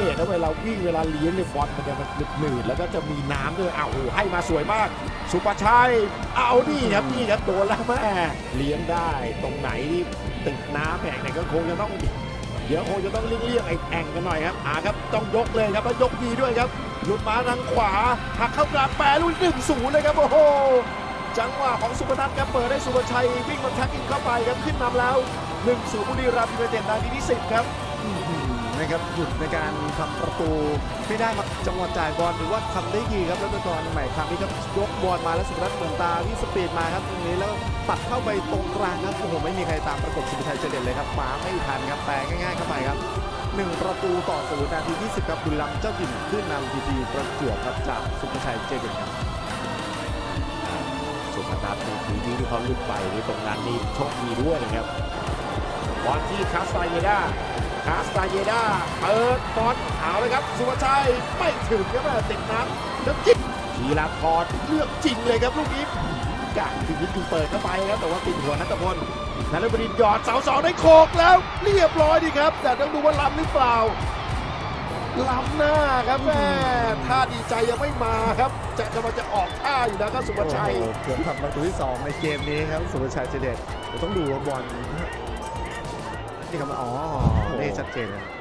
เกตนะเวลาวิ่งเวลาเลี้ยงเนี่ยบอลมันจะมันหนืดแล้วก็จะมีน้ำด้วยอ้าวโอ้โหให้มาสวยมาก สุประชัยเอานี่ครับนี่ครับโดนแล้วแม่เลี้ยงได้ตรงไหนที่ติดน้ำแห่งไหนก็คงจะต้องเดี๋ยวคงจะต้องเลี่ยงๆไอ้แองกันหน่อยครับอ่าครับต้องยกเลยครับแล้วยกดีด้วยครับหลุดมาทางขวาหักเข้ากลางแปรลุยหนึ่งศูนย์เลยครับโอ้โหจังหวะของสุพนัทครับเปิดให้สุภชัยวิ่งมาแท็กอินเข้าไปครับขึ้นนำแล้ว1นึ่งศูนย์บุรีรัมย์ยูไนเต็ดนาทีที่10ครับ นะครับหยุดในการทำประตูไม่ได้มาจังหวะจ่ายบอลหรือว่าทำได้ดีครับแล้วตอนใหม่ครั้งนี้ครับยกบอลมาแล้วสุพนัทเหมือนตาที่สปีดมาครับตรงนี้แล้วปัดเข้าไปตรงกลางครับโอ้โหไม่มีใครตามประกบสุภชัยเฉลี่ยเลยครับมาไม่ทันครับแต่ง่ายๆเข้าไปครับหนึ่งประตูต่อศูนย์นาที20ครับบุรีรัมย์เจ้าถิ่นขึ้นนำดีๆประจวบครับจากสุภชัยเจเด็ดครับสุพนัทนี่คือที่ที่เขาลุดไปนี่ตรงนั้นนี่โชคดีด้วยนะครับบอลที่คาสตาเยดา คาสตาเยดาเปิดบอลเอาเลยครับ สุภชัยไม่ถึงครับแม่ติดน้ำแล้วจิกทีละพรเลือกจริงเลยครับลูกนี้กะถึงนิดนึงเปิดเข้าไปครับแต่ว่าติดหัวนัทพลนัทบดินหยอดเสาสองได้โขกแล้ว เรียบร้อยดีครับ แต่ต้องดูว่าล้ำหรือเปล่าล้ำหน้าครับแม่ท่าดีใจยังไม่มาครับ จะกำลังจะออกท่าอยู่แล้วครับสุภชัยโอ้โหเกือบทำประตูที่2ในเกมนี้ครับสุภชัยเจเด็ดต้องดูว่าบอล นี่ครับอ๋อนี่ชัดเจนเลย